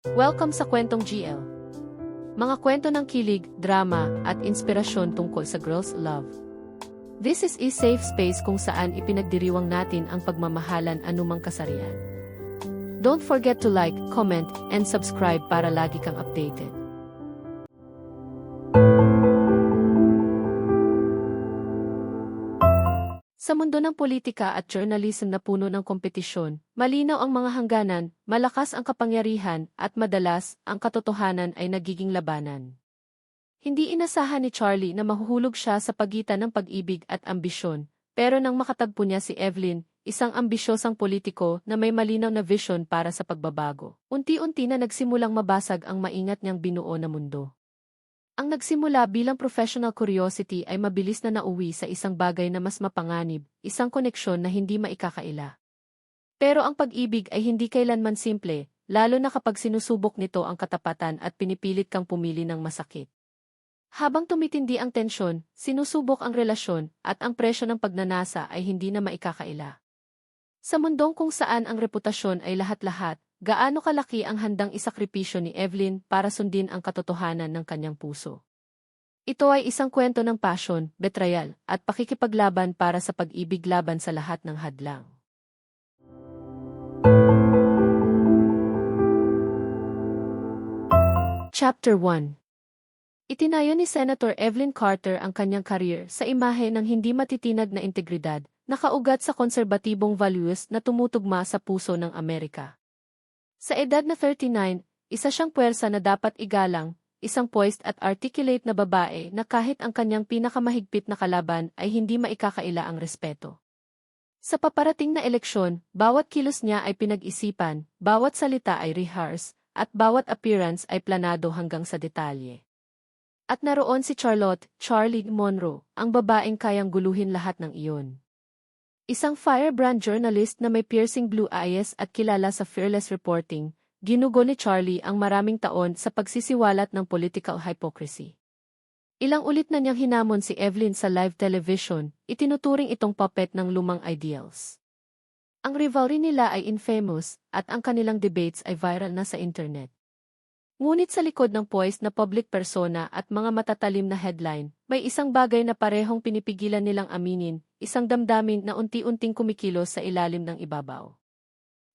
Welcome sa Kwentong GL. Mga kwento ng kilig, drama, at inspirasyon tungkol sa girls' love. This is a safe space kung saan ipinagdiriwang natin ang pagmamahalan anumang kasarian. Don't forget to like, comment, and subscribe para lagi kang updated. Sa mundo ng politika at journalism na puno ng kompetisyon, malinaw ang mga hangganan, malakas ang kapangyarihan, at madalas, ang katotohanan ay nagiging labanan. Hindi inasahan ni Charlie na mahuhulog siya sa pagitan ng pag-ibig at ambisyon, pero nang makatagpo niya si Evelyn, isang ambisyosang politiko na may malinaw na vision para sa pagbabago, unti-unti na nagsimulang mabasag ang maingat niyang binuo na mundo. Ang nagsimula bilang professional curiosity ay mabilis na nauwi sa isang bagay na mas mapanganib, isang koneksyon na hindi maikakaila. Pero ang pag-ibig ay hindi kailanman simple, lalo na kapag sinusubok nito ang katapatan at pinipilit kang pumili ng masakit. Habang tumitindi ang tensyon, sinusubok ang relasyon, at ang presyo ng pagnanasa ay hindi na maikakaila. Sa mundong kung saan ang reputasyon ay lahat-lahat, gaano kalaki ang handang isakripisyo ni Evelyn para sundin ang katotohanan ng kanyang puso. Ito ay isang kwento ng passion, betrayal, at pakikipaglaban para sa pag-ibig laban sa lahat ng hadlang. Chapter 1 Itinayo ni Senator Evelyn Carter ang kanyang career sa imahe ng hindi matitinag na integridad, nakaugat sa konserbatibong values na tumutugma sa puso ng Amerika. Sa edad na 39, isa siyang puwersa na dapat igalang, isang poised at articulate na babae na kahit ang kanyang pinakamahigpit na kalaban ay hindi maikakaila ang respeto. Sa paparating na eleksyon, bawat kilos niya ay pinag-isipan, bawat salita ay rehearse, at bawat appearance ay planado hanggang sa detalye. At naroon si Charlotte, Charlie Monroe, ang babaeng kayang guluhin lahat ng iyon. Isang firebrand journalist na may piercing blue eyes at kilala sa fearless reporting, ginugo ni Charlie ang maraming taon sa pagsisiwalat ng political hypocrisy. Ilang ulit na niyang hinamon si Evelyn sa live television, itinuturing itong puppet ng lumang ideals. Ang rivalry nila ay infamous, at ang kanilang debates ay viral na sa internet. Ngunit sa likod ng poised na public persona at mga matatalim na headline, may isang bagay na parehong pinipigilan nilang aminin, isang damdamin na unti-unting kumikilos sa ilalim ng ibabaw.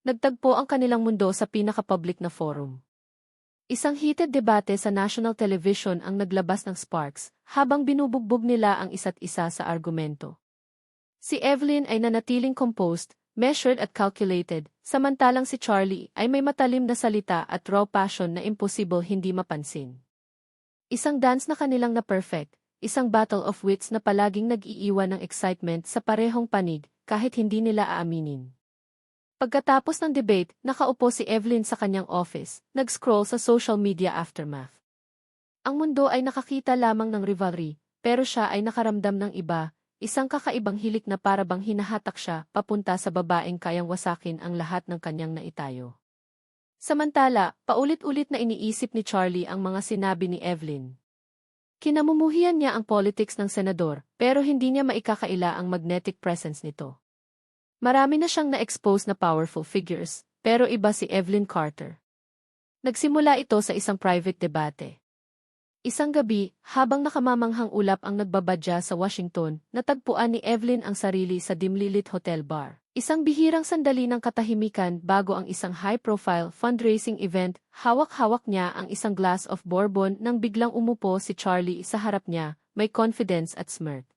Nagtagpo ang kanilang mundo sa pinaka-public na forum. Isang heated debate sa national television ang naglabas ng sparks, habang binubugbog nila ang isa't isa sa argumento. Si Evelyn ay nanatiling composed, measured at calculated, samantalang si Charlie ay may matalim na salita at raw passion na imposible hindi mapansin. Isang dance na kanilang na perfect, isang battle of wits na palaging nag-iiwan ng excitement sa parehong panig kahit hindi nila aaminin. Pagkatapos ng debate, nakaupo si Evelyn sa kanyang office, nag-scroll sa social media aftermath. Ang mundo ay nakakita lamang ng rivalry, pero siya ay nakaramdam ng iba, isang kakaibang hilik na parabang hinahatak siya papunta sa babaeng kayang wasakin ang lahat ng kanyang naitayo. Samantala, paulit-ulit na iniisip ni Charlie ang mga sinabi ni Evelyn. Kinamumuhian niya ang politics ng senador, pero hindi niya maikakaila ang magnetic presence nito. Marami na siyang na-expose na powerful figures, pero iba si Evelyn Carter. Nagsimula ito sa isang private debate. Isang gabi, habang nakamamanghang ulap ang nagbabadya sa Washington, natagpuan ni Evelyn ang sarili sa dimly lit hotel bar. Isang bihirang sandali ng katahimikan bago ang isang high-profile fundraising event, hawak-hawak niya ang isang glass of bourbon nang biglang umupo si Charlie sa harap niya, may confidence at smirk.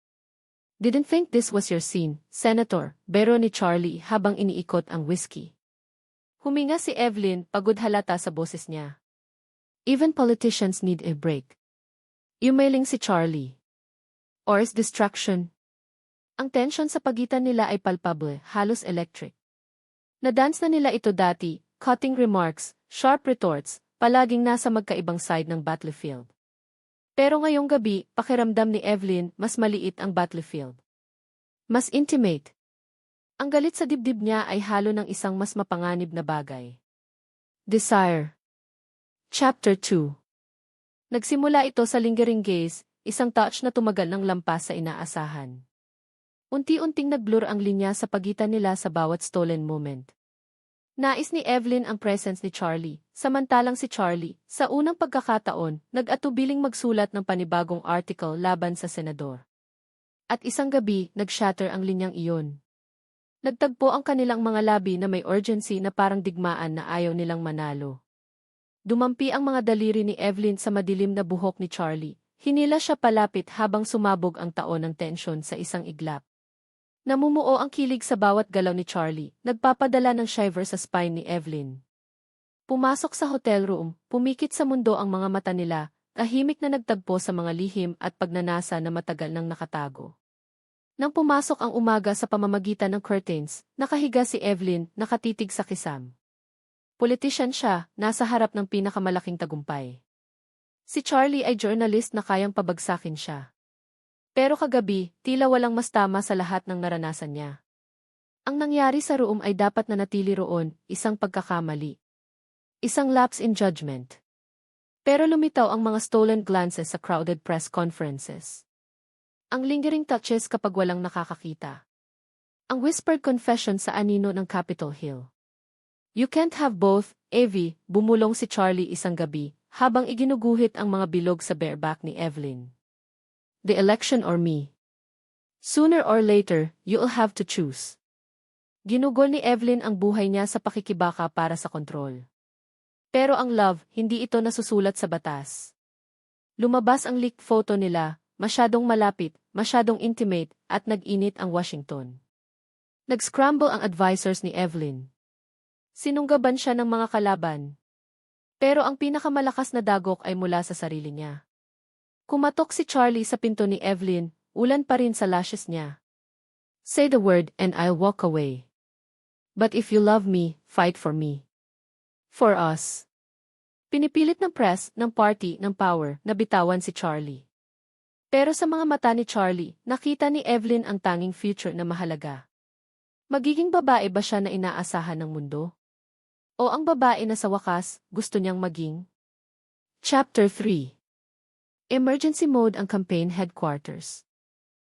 Didn't think this was your scene, Senator, bero ni Charlie habang iniikot ang whiskey. Huminga si Evelyn, pagod halata sa boses niya. Even politicians need a break. Umailing si Charlie. Or is distraction? Ang tension sa pagitan nila ay palpable, halos electric. Nadance na nila ito dati, cutting remarks, sharp retorts, palaging nasa magkaibang side ng battlefield. Pero ngayong gabi, pakiramdam ni Evelyn, mas maliit ang battlefield. Mas intimate. Ang galit sa dibdib niya ay halo ng isang mas mapanganib na bagay. Desire. Chapter 2 Nagsimula ito sa lingering gaze, isang touch na tumagal ng lampas sa inaasahan. Unti-unting nagblur ang linya sa pagitan nila sa bawat stolen moment. Nais ni Evelyn ang presence ni Charlie, samantalang si Charlie, sa unang pagkakataon, nag-atubiling magsulat ng panibagong article laban sa senador. At isang gabi, nag-shatter ang linyang iyon. Nagtagpo ang kanilang mga labi na may urgency na parang digmaan na ayaw nilang manalo. Dumampi ang mga daliri ni Evelyn sa madilim na buhok ni Charlie. Hinila siya palapit habang sumabog ang taon ng tensyon sa isang iglap. Namumuo ang kilig sa bawat galaw ni Charlie, nagpapadala ng shiver sa spine ni Evelyn. Pumasok sa hotel room, pumikit sa mundo ang mga mata nila, tahimik na nagtagpo sa mga lihim at pagnanasa na matagal nang nakatago. Nang pumasok ang umaga sa pamamagitan ng curtains, nakahiga si Evelyn, nakatitig sa kisam. Politician siya, nasa harap ng pinakamalaking tagumpay. Si Charlie ay journalist na kayang pabagsakin siya. Pero kagabi, tila walang mas tama sa lahat ng naranasan niya. Ang nangyari sa room ay dapat na natili roon, isang pagkakamali. Isang lapse in judgment. Pero lumitaw ang mga stolen glances sa crowded press conferences. Ang lingering touches kapag walang nakakakita. Ang whispered confession sa anino ng Capitol Hill. You can't have both, Evie, bumulong si Charlie isang gabi, habang iginuguhit ang mga bilog sa bareback ni Evelyn the election or me. Sooner or later, you'll have to choose. Ginugol ni Evelyn ang buhay niya sa pakikibaka para sa kontrol. Pero ang love, hindi ito nasusulat sa batas. Lumabas ang leaked photo nila, masyadong malapit, masyadong intimate, at nag-init ang Washington. Nag-scramble ang advisors ni Evelyn. Sinunggaban siya ng mga kalaban. Pero ang pinakamalakas na dagok ay mula sa sarili niya. Kumatok si Charlie sa pinto ni Evelyn, ulan pa rin sa lashes niya. Say the word and I'll walk away. But if you love me, fight for me. For us. Pinipilit ng press, ng party, ng power, na bitawan si Charlie. Pero sa mga mata ni Charlie, nakita ni Evelyn ang tanging future na mahalaga. Magiging babae ba siya na inaasahan ng mundo? O ang babae na sa wakas, gusto niyang maging? Chapter 3 Emergency mode ang campaign headquarters.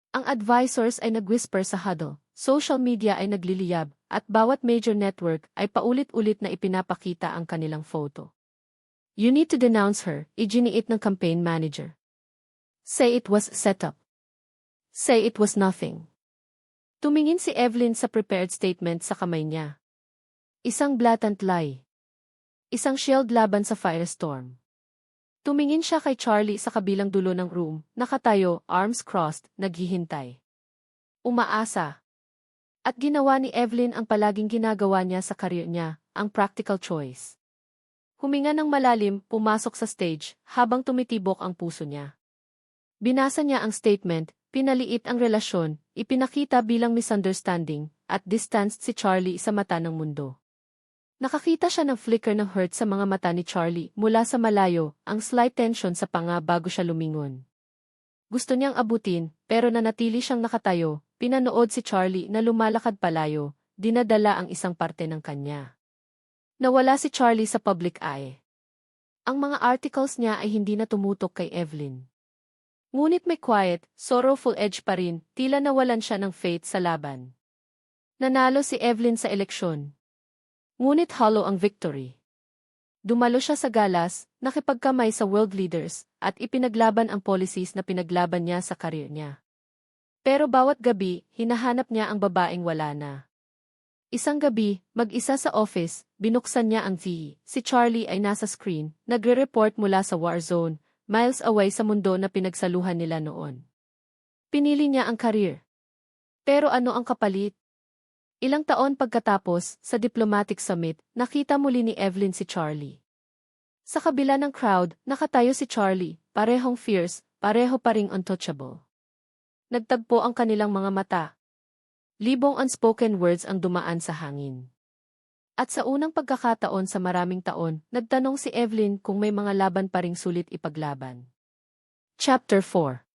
Ang advisors ay nag-whisper sa huddle, social media ay nagliliyab, at bawat major network ay paulit-ulit na ipinapakita ang kanilang photo. You need to denounce her, iginiit ng campaign manager. Say it was set up. Say it was nothing. Tumingin si Evelyn sa prepared statement sa kamay niya. Isang blatant lie. Isang shield laban sa firestorm. Tumingin siya kay Charlie sa kabilang dulo ng room, nakatayo, arms crossed, naghihintay. Umaasa. At ginawa ni Evelyn ang palaging ginagawa niya sa karir niya, ang practical choice. Huminga ng malalim, pumasok sa stage, habang tumitibok ang puso niya. Binasa niya ang statement, pinaliit ang relasyon, ipinakita bilang misunderstanding, at distanced si Charlie sa mata ng mundo. Nakakita siya ng flicker ng hurt sa mga mata ni Charlie mula sa malayo, ang slight tension sa panga bago siya lumingon. Gusto niyang abutin, pero nanatili siyang nakatayo, pinanood si Charlie na lumalakad palayo, dinadala ang isang parte ng kanya. Nawala si Charlie sa public eye. Ang mga articles niya ay hindi na tumutok kay Evelyn. Ngunit may quiet, sorrowful edge pa rin, tila nawalan siya ng faith sa laban. Nanalo si Evelyn sa eleksyon, Ngunit hollow ang victory. Dumalo siya sa galas, nakipagkamay sa world leaders, at ipinaglaban ang policies na pinaglaban niya sa karir niya. Pero bawat gabi, hinahanap niya ang babaeng wala na. Isang gabi, mag-isa sa office, binuksan niya ang TV. Si Charlie ay nasa screen, nagre-report mula sa war zone, miles away sa mundo na pinagsaluhan nila noon. Pinili niya ang karir. Pero ano ang kapalit? Ilang taon pagkatapos, sa diplomatic summit, nakita muli ni Evelyn si Charlie. Sa kabila ng crowd, nakatayo si Charlie, parehong fierce, pareho pa ring untouchable. Nagtagpo ang kanilang mga mata. Libong unspoken words ang dumaan sa hangin. At sa unang pagkakataon sa maraming taon, nagtanong si Evelyn kung may mga laban pa ring sulit ipaglaban. Chapter 4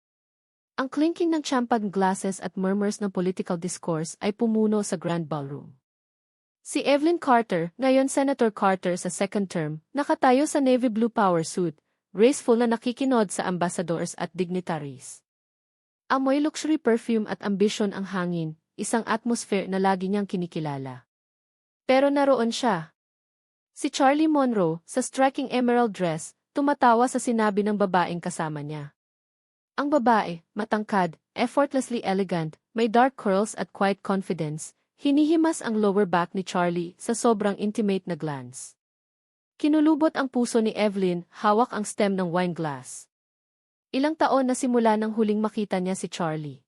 ang clinking ng champagne glasses at murmurs ng political discourse ay pumuno sa Grand Ballroom. Si Evelyn Carter, ngayon Senator Carter sa second term, nakatayo sa navy blue power suit, graceful na nakikinod sa ambassadors at dignitaries. Amoy luxury perfume at ambition ang hangin, isang atmosphere na lagi niyang kinikilala. Pero naroon siya. Si Charlie Monroe, sa striking emerald dress, tumatawa sa sinabi ng babaeng kasama niya. Ang babae, matangkad, effortlessly elegant, may dark curls at quiet confidence, hinihimas ang lower back ni Charlie sa sobrang intimate na glance. Kinulubot ang puso ni Evelyn, hawak ang stem ng wine glass. Ilang taon na simula nang huling makita niya si Charlie.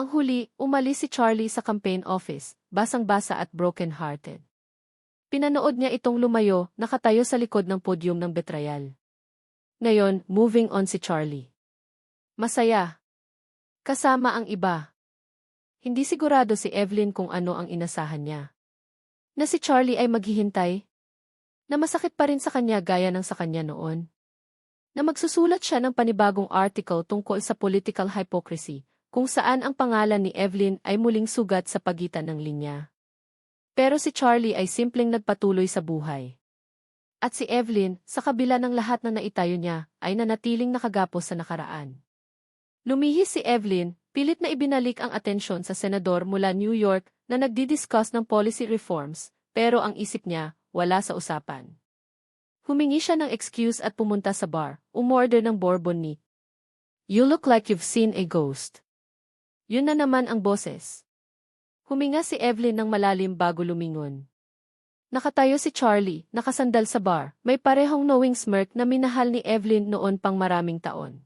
Ang huli, umalis si Charlie sa campaign office, basang-basa at broken-hearted. Pinanood niya itong lumayo, nakatayo sa likod ng podium ng betrayal. Ngayon, moving on si Charlie. Masaya. Kasama ang iba. Hindi sigurado si Evelyn kung ano ang inasahan niya. Na si Charlie ay maghihintay. Na masakit pa rin sa kanya gaya ng sa kanya noon. Na magsusulat siya ng panibagong article tungkol sa political hypocrisy, kung saan ang pangalan ni Evelyn ay muling sugat sa pagitan ng linya. Pero si Charlie ay simpleng nagpatuloy sa buhay. At si Evelyn, sa kabila ng lahat na naitayo niya, ay nanatiling nakagapos sa nakaraan. Lumihis si Evelyn, pilit na ibinalik ang atensyon sa senador mula New York na nagdi-discuss ng policy reforms, pero ang isip niya, wala sa usapan. Humingi siya ng excuse at pumunta sa bar, umorder ng bourbon ni. You look like you've seen a ghost. Yun na naman ang boses. Huminga si Evelyn ng malalim bago lumingon. Nakatayo si Charlie, nakasandal sa bar, may parehong knowing smirk na minahal ni Evelyn noon pang maraming taon.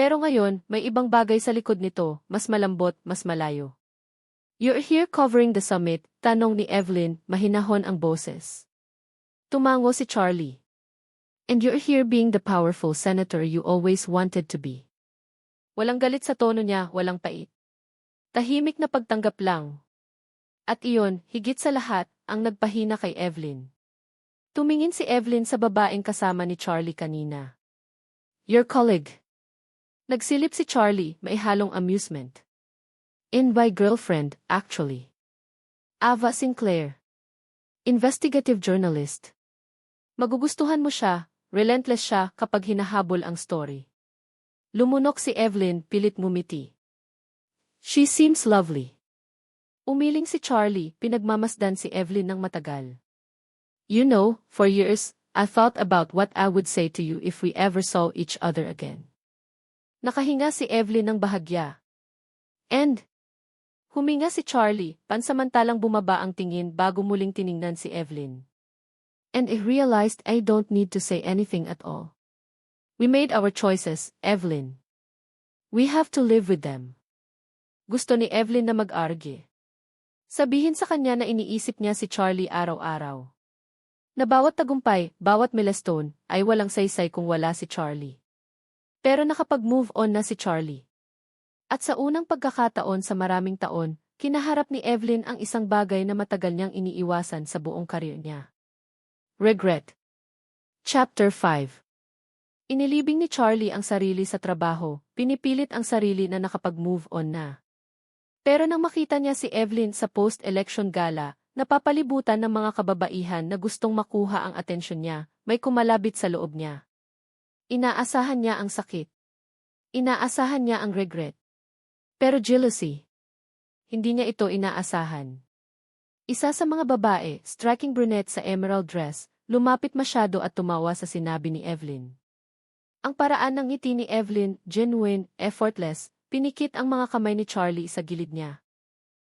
Pero ngayon, may ibang bagay sa likod nito, mas malambot, mas malayo. You're here covering the summit, tanong ni Evelyn, mahinahon ang boses. Tumango si Charlie. And you're here being the powerful senator you always wanted to be. Walang galit sa tono niya, walang pait. Tahimik na pagtanggap lang. At iyon, higit sa lahat, ang nagpahina kay Evelyn. Tumingin si Evelyn sa babaeng kasama ni Charlie kanina. Your colleague. Nagsilip si Charlie, may halong amusement. In by girlfriend, actually. Ava Sinclair. Investigative journalist. Magugustuhan mo siya, relentless siya kapag hinahabol ang story. Lumunok si Evelyn, pilit ngumiti. She seems lovely. Umiling si Charlie, pinagmamasdan si Evelyn ng matagal. You know, for years, I thought about what I would say to you if we ever saw each other again. Nakahinga si Evelyn ng bahagya. And, huminga si Charlie, pansamantalang bumaba ang tingin bago muling tiningnan si Evelyn. And I realized I don't need to say anything at all. We made our choices, Evelyn. We have to live with them. Gusto ni Evelyn na mag-argue. Sabihin sa kanya na iniisip niya si Charlie araw-araw. Na bawat tagumpay, bawat milestone, ay walang saysay kung wala si Charlie. Pero nakapag-move on na si Charlie. At sa unang pagkakataon sa maraming taon, kinaharap ni Evelyn ang isang bagay na matagal niyang iniiwasan sa buong karir niya. Regret Chapter 5 Inilibing ni Charlie ang sarili sa trabaho, pinipilit ang sarili na nakapag-move on na. Pero nang makita niya si Evelyn sa post-election gala, napapalibutan ng mga kababaihan na gustong makuha ang atensyon niya, may kumalabit sa loob niya. Inaasahan niya ang sakit. Inaasahan niya ang regret. Pero jealousy. Hindi niya ito inaasahan. Isa sa mga babae, striking brunette sa emerald dress, lumapit masyado at tumawa sa sinabi ni Evelyn. Ang paraan ng ngiti ni Evelyn, genuine, effortless, Pinikit ang mga kamay ni Charlie sa gilid niya.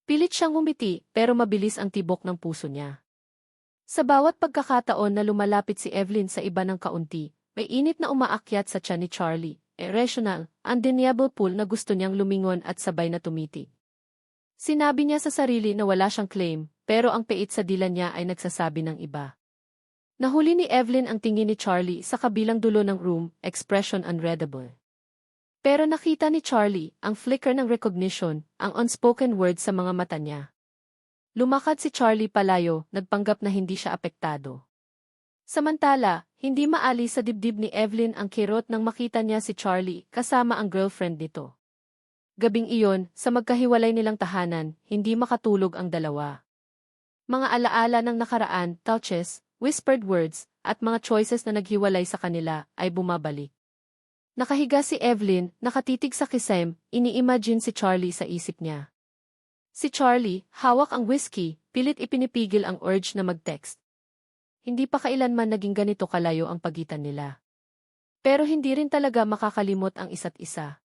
Pilit siyang umiti, pero mabilis ang tibok ng puso niya. Sa bawat pagkakataon na lumalapit si Evelyn sa iba ng kaunti, may init na umaakyat sa tiyan ni Charlie, irrational, undeniable pull na gusto niyang lumingon at sabay na tumiti. Sinabi niya sa sarili na wala siyang claim, pero ang peit sa dila niya ay nagsasabi ng iba. Nahuli ni Evelyn ang tingin ni Charlie sa kabilang dulo ng room, expression unreadable. Pero nakita ni Charlie ang flicker ng recognition, ang unspoken words sa mga mata niya. Lumakad si Charlie palayo, nagpanggap na hindi siya apektado. Samantala, hindi maali sa dibdib ni Evelyn ang kirot nang makita niya si Charlie kasama ang girlfriend nito. Gabing iyon, sa magkahiwalay nilang tahanan, hindi makatulog ang dalawa. Mga alaala ng nakaraan, touches, whispered words, at mga choices na naghiwalay sa kanila ay bumabalik. Nakahiga si Evelyn, nakatitig sa kisem, ini-imagine si Charlie sa isip niya. Si Charlie, hawak ang whiskey, pilit ipinipigil ang urge na mag-text. Hindi pa kailanman naging ganito kalayo ang pagitan nila. Pero hindi rin talaga makakalimot ang isa't isa.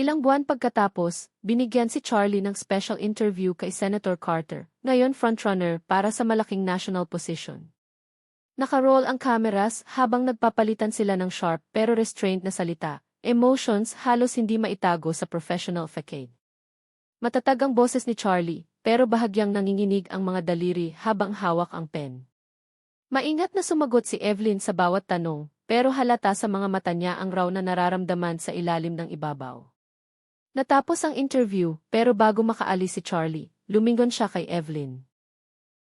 Ilang buwan pagkatapos, binigyan si Charlie ng special interview kay Senator Carter, ngayon frontrunner para sa malaking national position. Nakaroll ang cameras habang nagpapalitan sila ng sharp pero restrained na salita, emotions halos hindi maitago sa professional facade. Matatag ang boses ni Charlie, pero bahagyang nanginginig ang mga daliri habang hawak ang pen. Maingat na sumagot si Evelyn sa bawat tanong, pero halata sa mga mata niya ang raw na nararamdaman sa ilalim ng ibabaw. Natapos ang interview, pero bago makaalis si Charlie, lumingon siya kay Evelyn.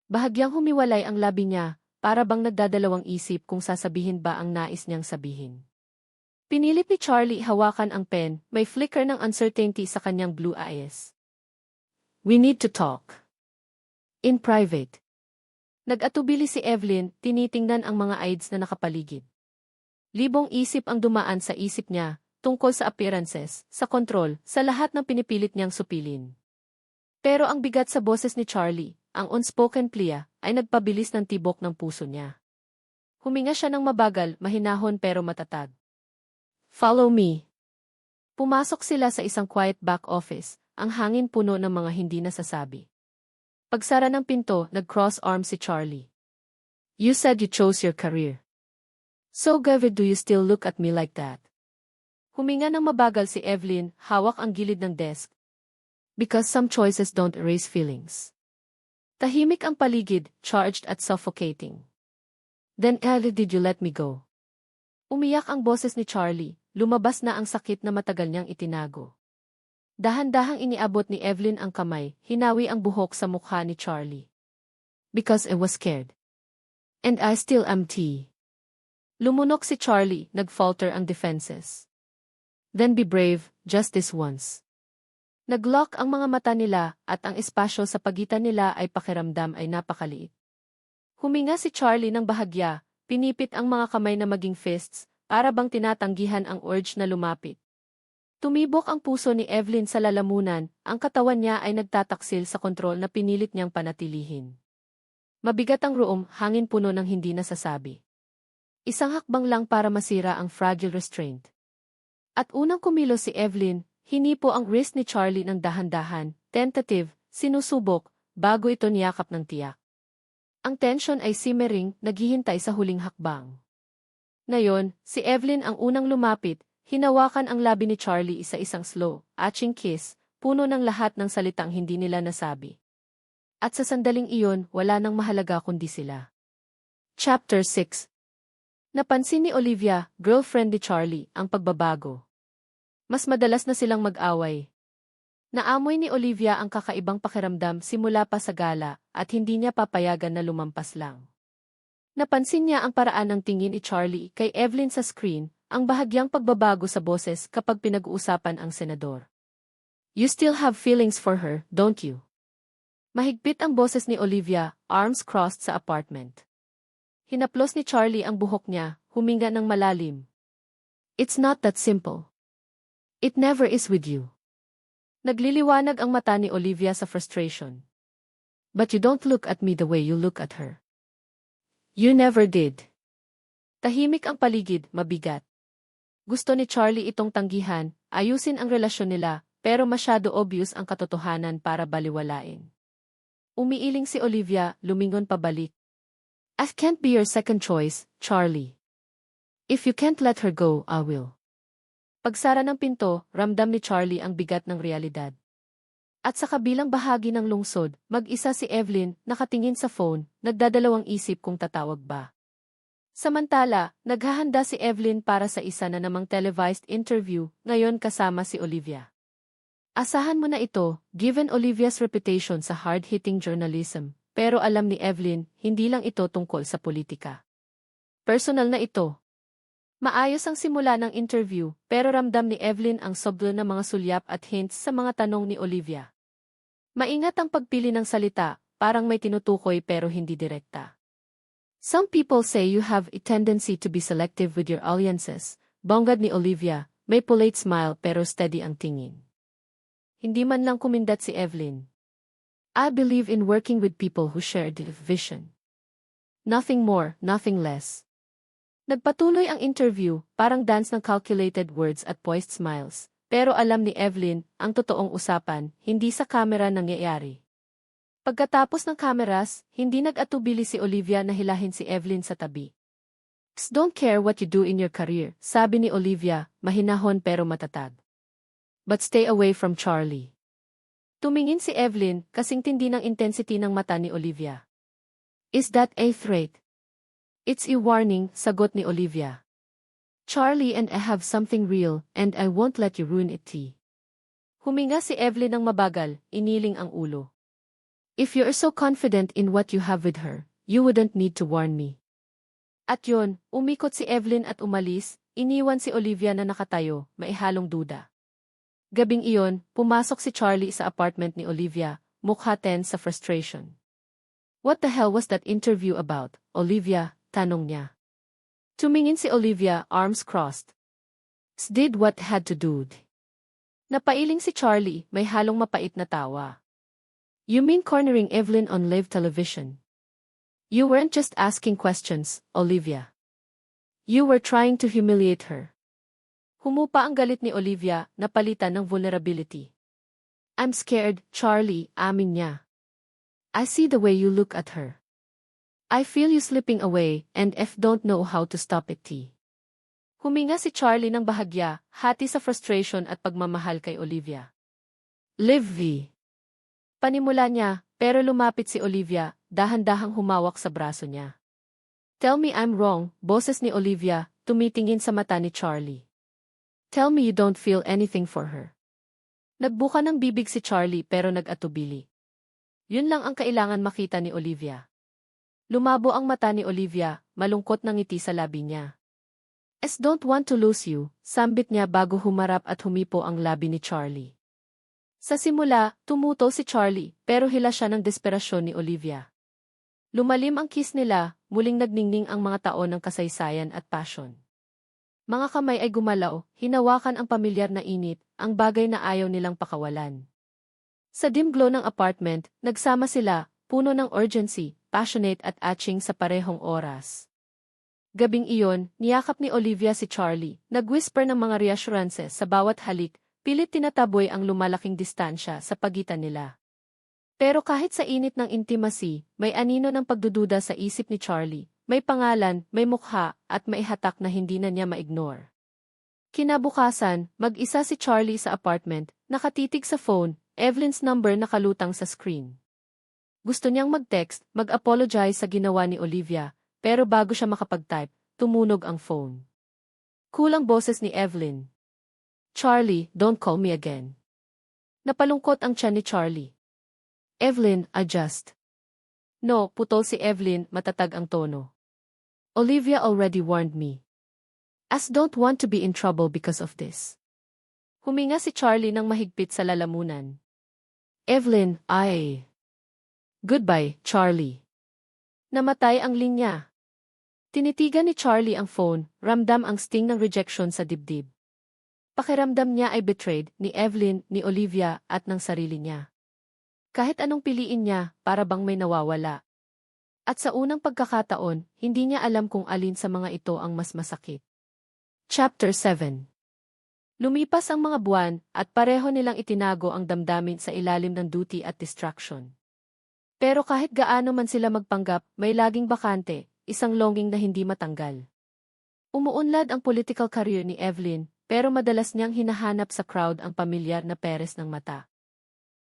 Bahagyang humiwalay ang labi niya, para bang nagdadalawang isip kung sasabihin ba ang nais niyang sabihin. Pinilit ni Charlie hawakan ang pen, may flicker ng uncertainty sa kanyang blue eyes. We need to talk. In private. Nag-atubili si Evelyn, tinitingnan ang mga aides na nakapaligid. Libong isip ang dumaan sa isip niya, tungkol sa appearances, sa kontrol, sa lahat ng pinipilit niyang supilin. Pero ang bigat sa boses ni Charlie, ang unspoken plea, ay nagpabilis ng tibok ng puso niya. Huminga siya ng mabagal, mahinahon pero matatag. Follow me. Pumasok sila sa isang quiet back office, ang hangin puno ng mga hindi nasasabi. Pagsara ng pinto, nag-cross arm si Charlie. You said you chose your career. So Gavin do you still look at me like that? Huminga ng mabagal si Evelyn, hawak ang gilid ng desk. Because some choices don't erase feelings. Tahimik ang paligid, charged at suffocating. Then early did you let me go? Umiyak ang boses ni Charlie, lumabas na ang sakit na matagal niyang itinago. Dahan-dahang iniabot ni Evelyn ang kamay, hinawi ang buhok sa mukha ni Charlie. Because I was scared. And I still am T. Lumunok si Charlie, nagfalter ang defenses. Then be brave, just this once. Naglock ang mga mata nila at ang espasyo sa pagitan nila ay pakiramdam ay napakaliit. Huminga si Charlie ng bahagya, pinipit ang mga kamay na maging fists, para bang tinatanggihan ang urge na lumapit. Tumibok ang puso ni Evelyn sa lalamunan, ang katawan niya ay nagtataksil sa kontrol na pinilit niyang panatilihin. Mabigat ang room, hangin puno ng hindi nasasabi. Isang hakbang lang para masira ang fragile restraint. At unang kumilos si Evelyn, Hinipo ang wrist ni Charlie ng dahan-dahan, tentative, sinusubok, bago ito niyakap ng tiyak. Ang tension ay simmering, naghihintay sa huling hakbang. Ngayon, si Evelyn ang unang lumapit, hinawakan ang labi ni Charlie isa-isang slow, atching kiss, puno ng lahat ng salitang hindi nila nasabi. At sa sandaling iyon, wala nang mahalaga kundi sila. Chapter 6 Napansin ni Olivia, girlfriend ni Charlie, ang pagbabago. Mas madalas na silang mag-away. Naamoy ni Olivia ang kakaibang pakiramdam simula pa sa gala at hindi niya papayagan na lumampas lang. Napansin niya ang paraan ng tingin ni Charlie kay Evelyn sa screen, ang bahagyang pagbabago sa boses kapag pinag-uusapan ang senador. You still have feelings for her, don't you? Mahigpit ang boses ni Olivia, arms crossed sa apartment. Hinaplos ni Charlie ang buhok niya, huminga ng malalim. It's not that simple. It never is with you. Nagliliwanag ang mata ni Olivia sa frustration. But you don't look at me the way you look at her. You never did. Tahimik ang paligid, mabigat. Gusto ni Charlie itong tanggihan, ayusin ang relasyon nila, pero masyado obvious ang katotohanan para baliwalain. Umiiling si Olivia, lumingon pabalik. I can't be your second choice, Charlie. If you can't let her go, I will. Pagsara ng pinto, ramdam ni Charlie ang bigat ng realidad. At sa kabilang bahagi ng lungsod, mag-isa si Evelyn, nakatingin sa phone, nagdadalawang isip kung tatawag ba. Samantala, naghahanda si Evelyn para sa isa na namang televised interview, ngayon kasama si Olivia. Asahan mo na ito, given Olivia's reputation sa hard-hitting journalism, pero alam ni Evelyn, hindi lang ito tungkol sa politika. Personal na ito, Maayos ang simula ng interview, pero ramdam ni Evelyn ang sobra ng mga sulyap at hints sa mga tanong ni Olivia. Maingat ang pagpili ng salita, parang may tinutukoy pero hindi direkta. Some people say you have a tendency to be selective with your audiences, bonggad ni Olivia, may polite smile pero steady ang tingin. Hindi man lang kumindat si Evelyn. I believe in working with people who share the vision. Nothing more, nothing less. Nagpatuloy ang interview, parang dance ng calculated words at poised smiles. Pero alam ni Evelyn, ang totoong usapan, hindi sa kamera nangyayari. Pagkatapos ng kameras, hindi nag-atubili si Olivia na hilahin si Evelyn sa tabi. Psst, don't care what you do in your career, sabi ni Olivia, mahinahon pero matatag. But stay away from Charlie. Tumingin si Evelyn, kasing tindi ng intensity ng mata ni Olivia. Is that a threat? It's a warning, sagot ni Olivia. Charlie and I have something real, and I won't let you ruin it, T. Huminga si Evelyn ng mabagal, iniling ang ulo. If you're so confident in what you have with her, you wouldn't need to warn me. At yun, umikot si Evelyn at umalis, iniwan si Olivia na nakatayo, maihalong duda. Gabing iyon, pumasok si Charlie sa apartment ni Olivia, mukha tense sa frustration. What the hell was that interview about, Olivia? Tanong niya. Tumingin si Olivia, arms crossed. S did what had to do. Napailing si Charlie, may halong mapait na tawa. You mean cornering Evelyn on live television? You weren't just asking questions, Olivia. You were trying to humiliate her. Humupa ang galit ni Olivia, napalitan ng vulnerability. I'm scared, Charlie, amin niya. I see the way you look at her. I feel you slipping away, and F don't know how to stop it, T. Huminga si Charlie ng bahagya, hati sa frustration at pagmamahal kay Olivia. Live V. Panimula niya, pero lumapit si Olivia, dahan-dahang humawak sa braso niya. Tell me I'm wrong, boses ni Olivia, tumitingin sa mata ni Charlie. Tell me you don't feel anything for her. Nagbuka ng bibig si Charlie pero nag-atubili. Yun lang ang kailangan makita ni Olivia. Lumabo ang mata ni Olivia, malungkot ng ngiti sa labi niya. S don't want to lose you, sambit niya bago humarap at humipo ang labi ni Charlie. Sa simula, tumutol si Charlie, pero hila siya ng desperasyon ni Olivia. Lumalim ang kiss nila, muling nagningning ang mga taon ng kasaysayan at passion. Mga kamay ay gumalaw, hinawakan ang pamilyar na init, ang bagay na ayaw nilang pakawalan. Sa dim glow ng apartment, nagsama sila, puno ng urgency, passionate at atching sa parehong oras. Gabing iyon, niyakap ni Olivia si Charlie, nag-whisper ng mga reassurances sa bawat halik, pilit tinataboy ang lumalaking distansya sa pagitan nila. Pero kahit sa init ng intimacy, may anino ng pagdududa sa isip ni Charlie, may pangalan, may mukha, at may hatak na hindi na niya ma-ignore. Kinabukasan, mag-isa si Charlie sa apartment, nakatitig sa phone, Evelyn's number nakalutang sa screen. Gusto niyang mag-text, mag-apologize sa ginawa ni Olivia, pero bago siya makapag-type, tumunog ang phone. Kulang boses ni Evelyn. Charlie, don't call me again. Napalungkot ang tiyan ni Charlie. Evelyn, adjust. No, putol si Evelyn, matatag ang tono. Olivia already warned me. As don't want to be in trouble because of this. Huminga si Charlie ng mahigpit sa lalamunan. Evelyn, I... Goodbye, Charlie. Namatay ang linya. Tinitigan ni Charlie ang phone, ramdam ang sting ng rejection sa dibdib. Pakiramdam niya ay betrayed ni Evelyn, ni Olivia, at ng sarili niya. Kahit anong piliin niya, para bang may nawawala. At sa unang pagkakataon, hindi niya alam kung alin sa mga ito ang mas masakit. Chapter 7 Lumipas ang mga buwan, at pareho nilang itinago ang damdamin sa ilalim ng duty at distraction. Pero kahit gaano man sila magpanggap, may laging bakante, isang longing na hindi matanggal. Umuunlad ang political career ni Evelyn, pero madalas niyang hinahanap sa crowd ang pamilyar na peres ng mata.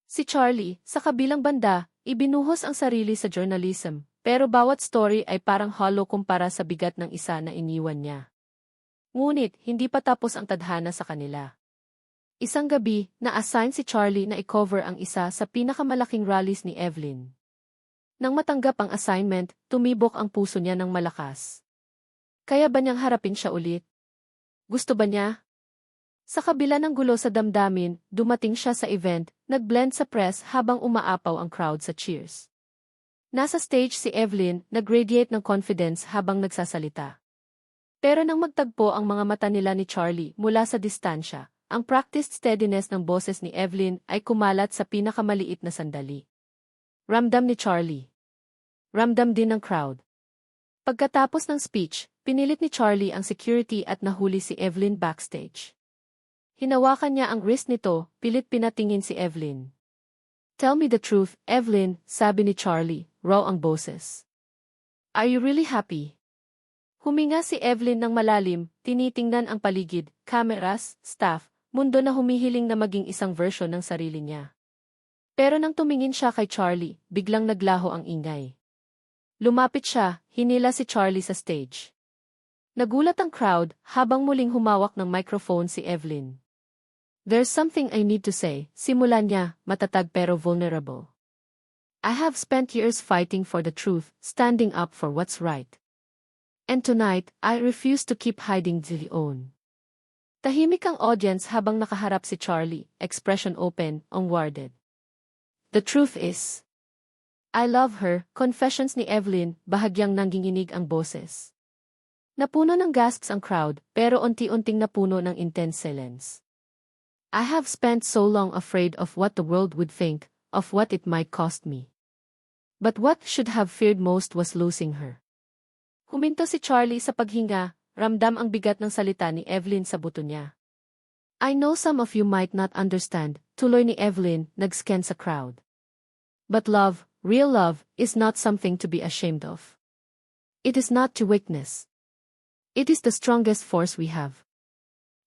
Si Charlie, sa kabilang banda, ibinuhos ang sarili sa journalism, pero bawat story ay parang hollow kumpara sa bigat ng isa na iniwan niya. Ngunit, hindi pa tapos ang tadhana sa kanila. Isang gabi, na-assign si Charlie na i-cover ang isa sa pinakamalaking rallies ni Evelyn. Nang matanggap ang assignment, tumibok ang puso niya ng malakas. Kaya ba niyang harapin siya ulit? Gusto ba niya? Sa kabila ng gulo sa damdamin, dumating siya sa event, nag-blend sa press habang umaapaw ang crowd sa cheers. Nasa stage si Evelyn, nag-radiate ng confidence habang nagsasalita. Pero nang magtagpo ang mga mata nila ni Charlie mula sa distansya, ang practiced steadiness ng boses ni Evelyn ay kumalat sa pinakamaliit na sandali. Ramdam ni Charlie. Ramdam din ng crowd. Pagkatapos ng speech, pinilit ni Charlie ang security at nahuli si Evelyn backstage. Hinawakan niya ang wrist nito, pilit pinatingin si Evelyn. Tell me the truth, Evelyn, sabi ni Charlie, raw ang boses. Are you really happy? Huminga si Evelyn ng malalim, tinitingnan ang paligid, cameras, staff, mundo na humihiling na maging isang version ng sarili niya. Pero nang tumingin siya kay Charlie, biglang naglaho ang ingay. Lumapit siya, hinila si Charlie sa stage. Nagulat ang crowd habang muling humawak ng microphone si Evelyn. There's something I need to say, simulan niya, matatag pero vulnerable. I have spent years fighting for the truth, standing up for what's right. And tonight, I refuse to keep hiding the own. Tahimik ang audience habang nakaharap si Charlie, expression open, unguarded. The truth is, I love her, confessions ni Evelyn, bahagyang nanginginig ang boses. Napuno ng gasps ang crowd, pero unti-unting napuno ng intense silence. I have spent so long afraid of what the world would think, of what it might cost me. But what should have feared most was losing her. Huminto si Charlie sa paghinga, ramdam ang bigat ng salita ni Evelyn sa buto niya. I know some of you might not understand, tuloy ni Evelyn, nag-scan sa crowd. But love, real love, is not something to be ashamed of. It is not to weakness. It is the strongest force we have.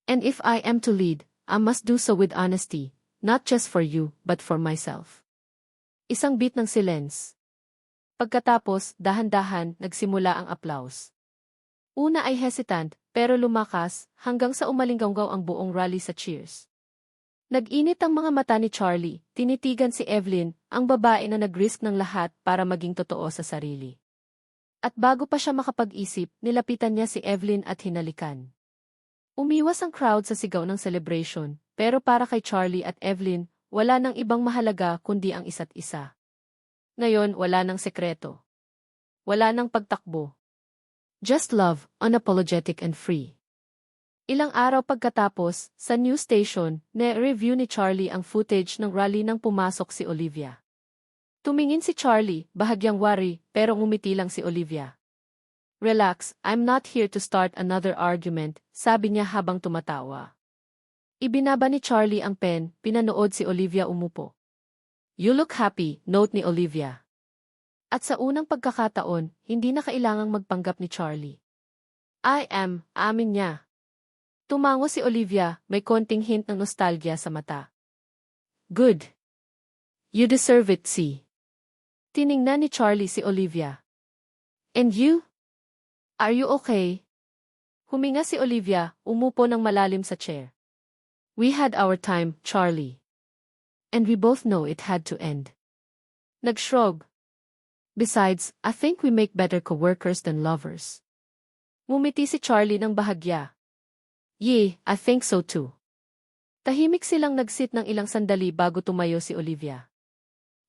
And if I am to lead, I must do so with honesty, not just for you, but for myself. Isang beat ng silence. Pagkatapos, dahan-dahan, nagsimula ang applause. Una ay hesitant, pero lumakas, hanggang sa umalinggaw ang buong rally sa cheers. Nag-init ang mga mata ni Charlie, tinitigan si Evelyn, ang babae na nag-risk ng lahat para maging totoo sa sarili. At bago pa siya makapag-isip, nilapitan niya si Evelyn at hinalikan. Umiwas ang crowd sa sigaw ng celebration, pero para kay Charlie at Evelyn, wala nang ibang mahalaga kundi ang isa't isa. Ngayon, wala nang sekreto. Wala nang pagtakbo. Just love, unapologetic and free. Ilang araw pagkatapos, sa news station, ne-review ni Charlie ang footage ng rally nang pumasok si Olivia. Tumingin si Charlie, bahagyang worry, pero ngumiti lang si Olivia. Relax, I'm not here to start another argument, sabi niya habang tumatawa. Ibinaba ni Charlie ang pen, pinanood si Olivia umupo. You look happy, note ni Olivia. At sa unang pagkakataon, hindi na kailangang magpanggap ni Charlie. I am, amin niya. Tumango si Olivia, may konting hint ng nostalgia sa mata. Good. You deserve it, see. Tiningnan ni Charlie si Olivia. And you? Are you okay? Huminga si Olivia, umupo ng malalim sa chair. We had our time, Charlie. And we both know it had to end. Nagshrug. Besides, I think we make better co-workers than lovers. Ngumiti si Charlie ng bahagya. Yee, I think so too. Tahimik silang nagsit ng ilang sandali bago tumayo si Olivia.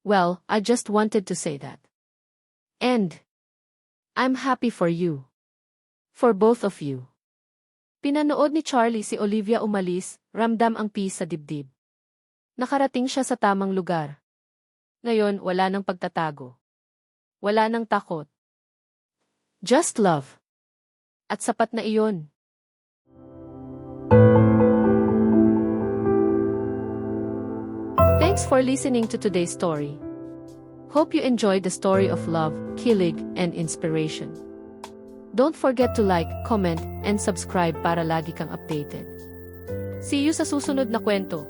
Well, I just wanted to say that. And, I'm happy for you. For both of you. Pinanood ni Charlie si Olivia umalis, ramdam ang peace sa dibdib. Nakarating siya sa tamang lugar. Ngayon, wala nang pagtatago. Wala nang takot. Just love. At sapat na iyon. Thanks for listening to today's story. Hope you enjoyed the story of love, kilig, and inspiration. Don't forget to like, comment, and subscribe para lagi kang updated. See you sa susunod na kwento.